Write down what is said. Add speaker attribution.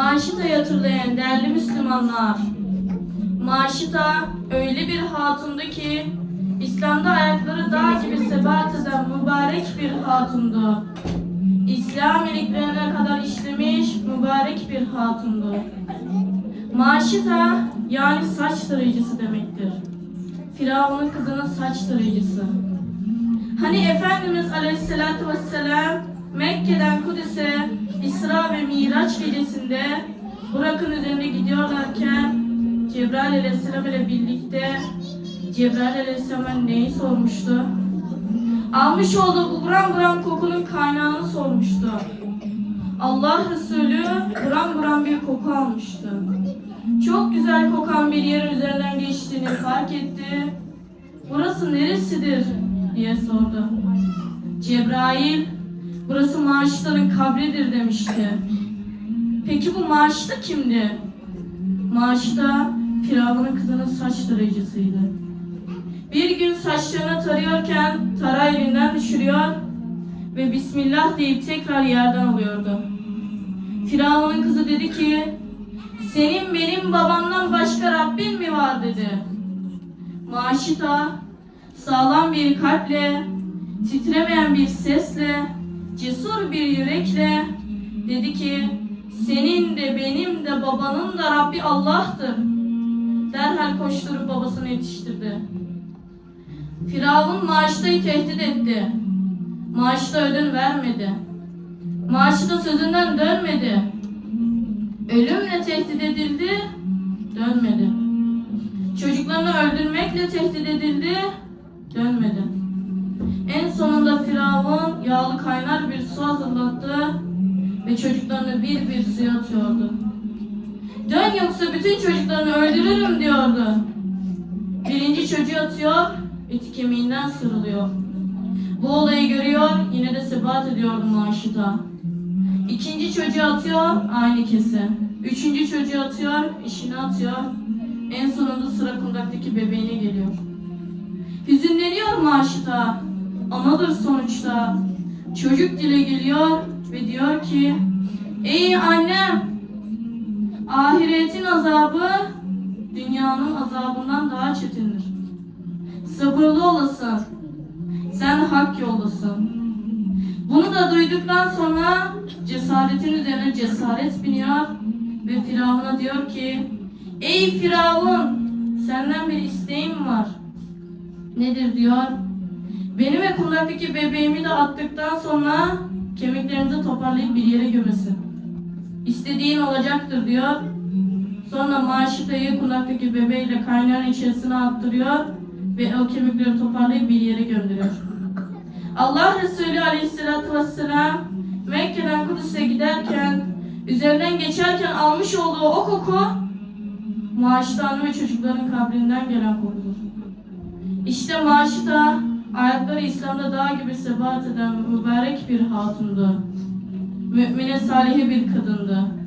Speaker 1: Maşita'yı hatırlayan değerli Müslümanlar. Maşita öyle bir hatundu ki İslam'da ayakları dağ gibi sebat eden mübarek bir hatundu. İslam iliklerine kadar işlemiş mübarek bir hatundu. Maşita yani saç tarayıcısı demektir. Firavun'un kızının saç tarayıcısı. Hani Efendimiz Aleyhisselatü Vesselam Mekke'den Kudüs'e İsra ve Miraç gecesinde Burak'ın üzerinde gidiyorlarken Cebrail Aleyhisselam ile birlikte Cebrail Aleyhisselam'a neyi sormuştu? Almış olduğu bu buram buram kokunun kaynağını sormuştu. Allah Resulü buram buram bir koku almıştı. Çok güzel kokan bir yerin üzerinden geçtiğini fark etti. Burası neresidir diye sordu. Cebrail, burası Maşita'nın kabridir demişti. Peki bu Maşita kimdi? Maşita, Firavun'un kızının saç tarayıcısıydı. Bir gün saçlarını tarıyorken tara elinden düşürüyor ve Bismillah deyip tekrar yerden alıyordu. Firavun'un kızı dedi ki, senin benim babamdan başka Rabbin mi var dedi. Maşita sağlam bir kalple, titremeyen bir sesle, cesur bir yürekle dedi ki senin de benim de babanın da Rabbi Allah'tır. Derhal koşturup babasını yetiştirdi. Firavun Maşita'yı tehdit etti. Maşita ödün vermedi. Maşita sözünden dönmedi. Ölümle tehdit edildi, dönmedi. Çocuklarını öldürmekle tehdit edildi, dönmedi. Firavun yağlı kaynar bir su hazırlattı ve çocuklarını bir bir suya atıyordu. Dön yoksa bütün çocuklarını öldürürüm diyordu. Birinci çocuğu atıyor, eti kemiğinden sırılıyor. Bu olayı görüyor, yine de sebat ediyordu Maşita. İkinci çocuğu atıyor, aynı kese. Üçüncü çocuğu atıyor, işini atıyor. En sonunda sıra kundaktaki bebeğine geliyor. Hüzünleniyor Maşita. Anadır sonuçta. Çocuk dile geliyor ve diyor ki Ey annem! Ahiretin azabı dünyanın azabından daha çetindir. Sabırlı olasın. Sen hak yoldasın. Bunu da duyduktan sonra cesaretin üzerine cesaret biniyor ve Firavun'a diyor ki Ey Firavun senden bir isteğim var. Nedir diyor. Benim ve kundaktaki bebeğimi de attıktan sonra kemiklerinizi toparlayıp bir yere gömesin. İstediğin olacaktır diyor. Sonra Maşita'yı kundaktaki bebeğiyle kaynağın içerisine attırıyor ve o kemikleri toparlayıp bir yere gönderiyor. Allah Resulü Aleyhisselatü Vesselam Mekke'den Kudüs'e giderken üzerinden geçerken almış olduğu o koku Maşita'nın ve çocukların kabrinden gelen kokudur. İşte Maşita ayakları İslam'da dağ gibi sebat eden mübarek bir hatundu. Mümine salihe bir kadındı.